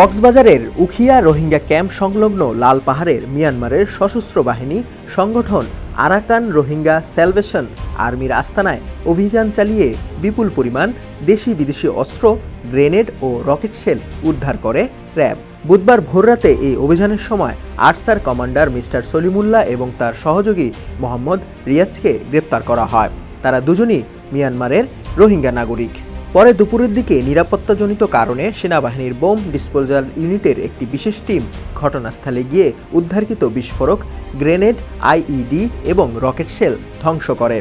কক্সবাজারের উখিয়া রোহিঙ্গা ক্যাম্প সংলগ্ন লাল পাহাড়ের মিয়ানমারের সশস্ত্র বাহিনী সংগঠন আরাকান রোহিঙ্গা স্যালভেশন আর্মির আস্তানায় অভিযান চালিয়ে বিপুল পরিমাণ দেশি বিদেশি অস্ত্র, গ্রেনেড ও রকেট শেল উদ্ধার করে র্যাব। বুধবার ভোররাতে এই অভিযানের সময় আরসার কমান্ডার মিস্টার সলিমুল্লাহ এবং তার সহযোগী মোহাম্মদ রিয়াজকে গ্রেপ্তার করা হয়। তারা দুজনই মিয়ানমারের রোহিঙ্গা নাগরিক। পরে দুপুরের দিকে নিরাপত্তাজনিত কারণে সেনাবাহিনীর বোম ডিসপোজাল ইউনিটের একটি বিশেষ টিম ঘটনাস্থলে গিয়ে উদ্ধারকৃত বিস্ফোরক গ্রেনেড আইইডি এবং রকেট শেল ধ্বংস করে।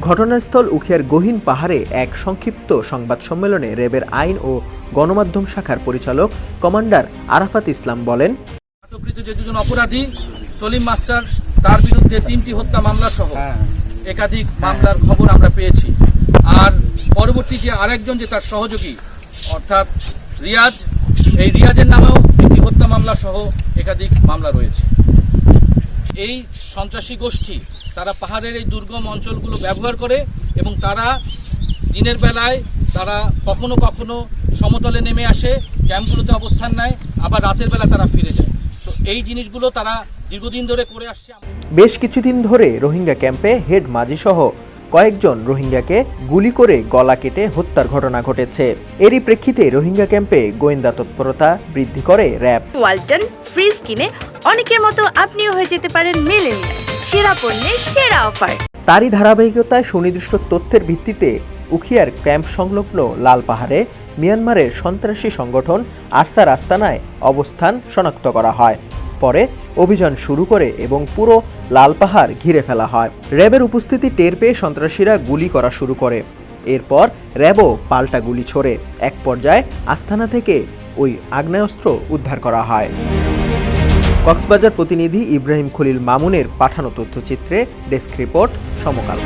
ঘটনাস্থল উখিয়ার গহীন পাহাড়ে এক সংক্ষিপ্ত সংবাদ সম্মেলনে র্যাবের আইন ও গণমাধ্যম শাখার পরিচালক কমান্ডার আরাফাত ইসলাম বলেন আটককৃত যে দুজন অপরাধী সলিম মাস্টার তার বিরুদ্ধে তিনটি হত্যা মামলা সহ একাধিক মামলার খবর আমরা পেয়েছি। আর পরবর্তী যে আরেকজন যে তার সহযোগী, অর্থাৎ রিয়াজ, এই রিয়াজের নামেও একটি হত্যা মামলা সহ একাধিক মামলা রয়েছে। এই সন্ত্রাসী গোষ্ঠী তারা পাহাড়ের এই দুর্গম অঞ্চলগুলো ব্যবহার করে এবং তারা দিনের বেলায় তারা কখনো কখনো সমতলে নেমে আসে, ক্যাম্পগুলোতে অবস্থান নেয়, আবার রাতের বেলা তারা ফিরে যায়। সো এই জিনিসগুলো তারা দীর্ঘদিন ধরে করে আসছে। বেশ কিছুদিন ধরে রোহিঙ্গা ক্যাম্পে হেড মাঝি সহ কয়েকজন রোহিঙ্গাকে গুলি করে গলা কেটে হত্যার ঘটনা ঘটেছে। এরই প্রেক্ষিতে রোহিঙ্গা ক্যাম্পে গোয়েন্দা তৎপরতা বৃদ্ধি করে র্যাব। ওয়ালটন ফ্রিজ কিনে অনেকের মতো আপনিও হয়ে যেতে পারেন মেলেনিয়া সেরা পণ্যের সেরা অফার। তারই ধারাবাহিকতায় সুনির্দিষ্ট তথ্যের ভিত্তিতে উখিয়ার ক্যাম্প সংলগ্ন লাল পাহাড়ে মিয়ানমারের সন্ত্রাসী সংগঠন আরসার আস্তানায় অবস্থান শনাক্ত করা হয়। পরে অভিযান শুরু করে এবং পুরো লাল পাহাড় ঘিরে ফেলা হয়। র্যাবের উপস্থিতি টের পেয়ে সন্ত্রাসীরা গুলি করা শুরু করে। এরপর র্যাবও পাল্টা গুলি ছোড়ে। এক পর্যায়ে আস্তানা থেকে ওই আগ্নেয়াস্ত্র উদ্ধার করা হয়। কক্সবাজার প্রতিনিধি ইব্রাহিম খলিল মামুনের পাঠানো তথ্যচিত্রে ডেস্ক রিপোর্ট সমকাল।